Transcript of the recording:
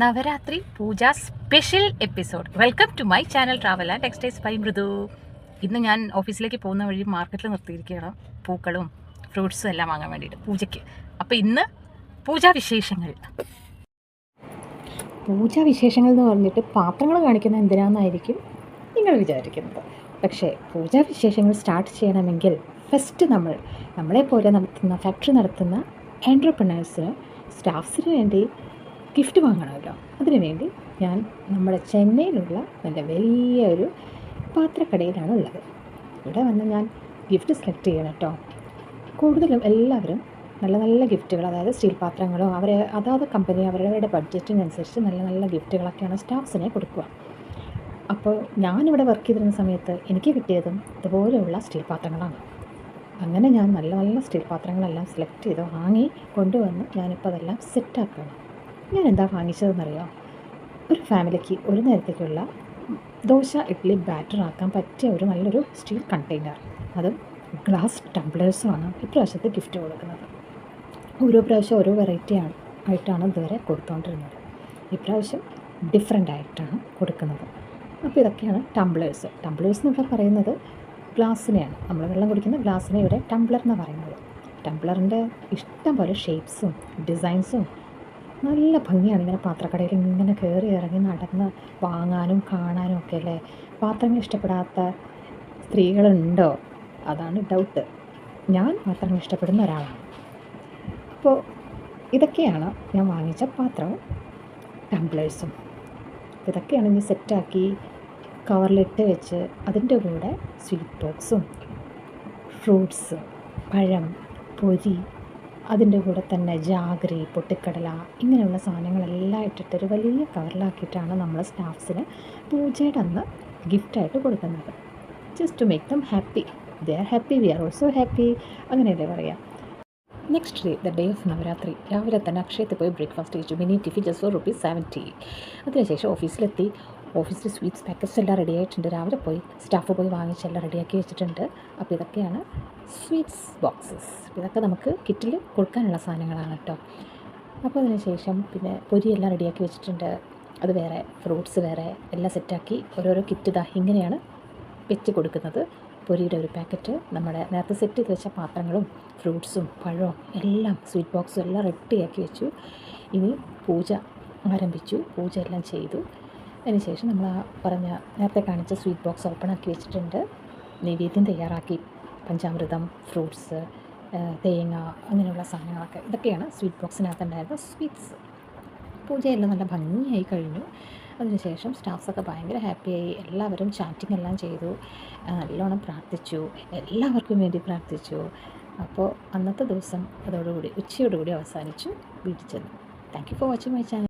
Navratri puja special episode. Welcome to my channel travel and textiles by Mridu ഇന്ന് ഞാൻ ഓഫീസിലേക്ക് പോകുന്ന വഴി മാർക്കറ്റിൽ നിർത്തിയിരിക്കുകയാണ് പൂക്കളും ഫ്രൂട്ട്സും എല്ലാം വാങ്ങാൻ വേണ്ടിയിട്ട് പൂജയ്ക്ക്. അപ്പോൾ ഇന്ന് പൂജാ വിശേഷങ്ങൾ. പൂജാ വിശേഷങ്ങൾ എന്ന് പറഞ്ഞിട്ട് പാത്രങ്ങൾ കാണിക്കുന്ന എന്തിനാണെന്നായിരിക്കും നിങ്ങൾ വിചാരിക്കുന്നത്. പക്ഷേ പൂജാ വിശേഷങ്ങൾ സ്റ്റാർട്ട് ചെയ്യണമെങ്കിൽ ഫസ്റ്റ് നമ്മൾ നമ്മളെ പോലെ നടത്തുന്ന ഫാക്ടറി നടത്തുന്ന എന്റർപ്രണേഴ്സിന് സ്റ്റാഫ്സിന് വേണ്ടി ഗിഫ്റ്റ് വാങ്ങണമല്ലോ. അതിനുവേണ്ടി ഞാൻ നമ്മുടെ ചെന്നൈയിലുള്ള നല്ല വലിയ ഒരു പാത്രക്കടയിലാണ് ഉള്ളത് ഇവിടെ വന്ന് ഞാൻ ഗിഫ്റ്റ് സെലക്ട് ചെയ്യണം കേട്ടോ. കൂടുതലും എല്ലാവരും നല്ല നല്ല ഗിഫ്റ്റുകൾ അതായത് സ്റ്റീൽ പാത്രങ്ങളോ അവരെ അതാത് കമ്പനി അവരവരുടെ ബഡ്ജറ്റിനനുസരിച്ച് നല്ല നല്ല ഗിഫ്റ്റുകളൊക്കെയാണ് സ്റ്റാഫ്സിനെ കൊടുക്കുക. അപ്പോൾ ഞാനിവിടെ വർക്ക് ചെയ്തിരുന്ന സമയത്ത് എനിക്ക് കിട്ടിയതും ഇതുപോലെയുള്ള സ്റ്റീൽ പാത്രങ്ങളാണ്. അങ്ങനെ ഞാൻ നല്ല നല്ല സ്റ്റീൽ പാത്രങ്ങളെല്ലാം സെലക്ട് ചെയ്ത് വാങ്ങി കൊണ്ടുവന്ന് ഞാനിപ്പോൾ അതെല്ലാം സെറ്റാക്കുകയാണ്. ഞാൻ എന്താ വാങ്ങിച്ചതെന്നറിയോ? ഒരു ഫാമിലിക്ക് ഒരു നേരത്തേക്കുള്ള ദോശ ഇഡ്ഡലി ബാറ്റർ ആക്കാൻ പറ്റിയ ഒരു നല്ലൊരു സ്റ്റീൽ കണ്ടെയ്നർ. അതും ഗ്ലാസ് ടംബ്ലേഴ്സുമാണ് ഇപ്രാവശ്യത്തെ ഗിഫ്റ്റ് കൊടുക്കുന്നത്. ഓരോ പ്രാവശ്യം ഓരോ വെറൈറ്റി ആയിട്ടാണ് ഇതുവരെ കൊടുത്തുകൊണ്ടിരുന്നത് ഇപ്രാവശ്യം ഡിഫറെന്റ് ആയിട്ടാണ് കൊടുക്കുന്നത്. അപ്പോൾ ഇതൊക്കെയാണ് ടംബ്ലേഴ്സ്. ടംബ്ലേഴ്സ് എന്നൊക്കെ പറയുന്നത് ഗ്ലാസ്സിനെയാണ്. നമ്മൾ വെള്ളം കുടിക്കുന്ന ഗ്ലാസ്സിനെ ഇവിടെ ടംബ്ലർ എന്ന് പറയുന്നത്. ടംബ്ലറിന്റെ ഇഷ്ടം പോലെ ഷേപ്സും ഡിസൈൻസും നല്ല ഭംഗിയാണ് ഇങ്ങനെ പാത്രക്കടയിൽ ഇങ്ങനെ കയറി ഇറങ്ങി നടന്ന് വാങ്ങാനും കാണാനും ഒക്കെ അല്ലേ? പാത്രങ്ങൾ ഇഷ്ടപ്പെടാത്ത സ്ത്രീകളുണ്ടോ? അതാണ് ഡൗട്ട് ഞാൻ പാത്രങ്ങൾ ഇഷ്ടപ്പെടുന്ന ഒരാളാണ്. അപ്പോൾ ഇതൊക്കെയാണ് ഞാൻ വാങ്ങിച്ച പാത്രവും ടംബ്ലേഴ്സും ഇതൊക്കെയാണ് ഇനി സെറ്റാക്കി കവറിലിട്ട് വെച്ച് അതിന്റെ കൂടെ സ്വീറ്റ് ബോക്സും ഫ്രൂട്ട്സ് പഴം പൊരി അതിന്റെ കൂടെ തന്നെ ജാഗ്രി പൊട്ടിക്കടല ഇങ്ങനെയുള്ള സാധനങ്ങളെല്ലാം ഇട്ടിട്ട് ഒരു വലിയ കവറിലാക്കിയിട്ടാണ് നമ്മൾ സ്റ്റാഫ്സിന് പൂജയുടെ അന്ന് ഗിഫ്റ്റായിട്ട് കൊടുക്കുന്നത്. Just to make them happy they are happy we are also happy അങ്ങനെയല്ലേ പറയാം. Next day the day of Navratri രാവിലെ തന്നെ അക്ഷയത്തിൽ പോയി ബ്രേക്ക്ഫാസ്റ്റ് കഴിച്ചു. Mini tiffin just for rupees seventy അതിനുശേഷം ഓഫീസിലെത്തി ഓഫീസിൽ സ്വീറ്റ്സ് പാക്കറ്റ്സ് എല്ലാം റെഡി ആയിട്ടുണ്ട്. രാവിലെ പോയി സ്റ്റാഫ് പോയി വാങ്ങിച്ചെല്ലാം റെഡിയാക്കി വെച്ചിട്ടുണ്ട്. അപ്പോൾ ഇതൊക്കെയാണ് സ്വീറ്റ്സ് ബോക്സസ്. ഇതൊക്കെ നമുക്ക് കിറ്റിൽ കൊടുക്കാനുള്ള സാധനങ്ങളാണ് കേട്ടോ. അപ്പോൾ അതിനുശേഷം പിന്നെ പൊരിയെല്ലാം റെഡിയാക്കി വെച്ചിട്ടുണ്ട്. അത് വേറെ ഫ്രൂട്ട്സ് വേറെ എല്ലാം സെറ്റാക്കി ഓരോരോ കിറ്റ് ഇതാ ഇങ്ങനെയാണ് വെച്ച് കൊടുക്കുന്നത്. പൊരിയുടെ ഒരു പാക്കറ്റ് നമ്മുടെ നേരത്തെ സെറ്റ് ചെയ്ത് വെച്ച പാത്രങ്ങളും ഫ്രൂട്ട്സും പഴവും എല്ലാം സ്വീറ്റ് ബോക്സും എല്ലാം റെഡിയാക്കി വെച്ചു. ഇനി പൂജ ആരംഭിച്ചു. പൂജ എല്ലാം ചെയ്തു. അതിനുശേഷം നമ്മൾ ആ പറഞ്ഞ നേരത്തെ കാണിച്ച സ്വീറ്റ് ബോക്സ് ഓപ്പൺ ആക്കി വെച്ചിട്ടുണ്ട്. നൈവേദ്യം തയ്യാറാക്കി. പഞ്ചാമൃതം ഫ്രൂട്ട്സ് തേങ്ങ അങ്ങനെയുള്ള സാധനങ്ങളൊക്കെ. ഇതൊക്കെയാണ് സ്വീറ്റ് ബോക്സിനകത്ത് ഉണ്ടായിരുന്ന സ്വീറ്റ്സ് പൂജയെല്ലാം നല്ല ഭംഗിയായി കഴിഞ്ഞു. അതിനുശേഷം സ്റ്റാഫ്സൊക്കെ ഭയങ്കര ഹാപ്പിയായി എല്ലാവരും ചാറ്റിംഗ് എല്ലാം ചെയ്തു. നല്ലോണം പ്രാർത്ഥിച്ചു. എല്ലാവർക്കും വേണ്ടി പ്രാർത്ഥിച്ചു. അപ്പോൾ അന്നത്തെ ദിവസം അതോടുകൂടി ഉച്ചയോടുകൂടി അവസാനിച്ചു. വീട്ടിൽ ചെന്നു. Thank you for watching my channel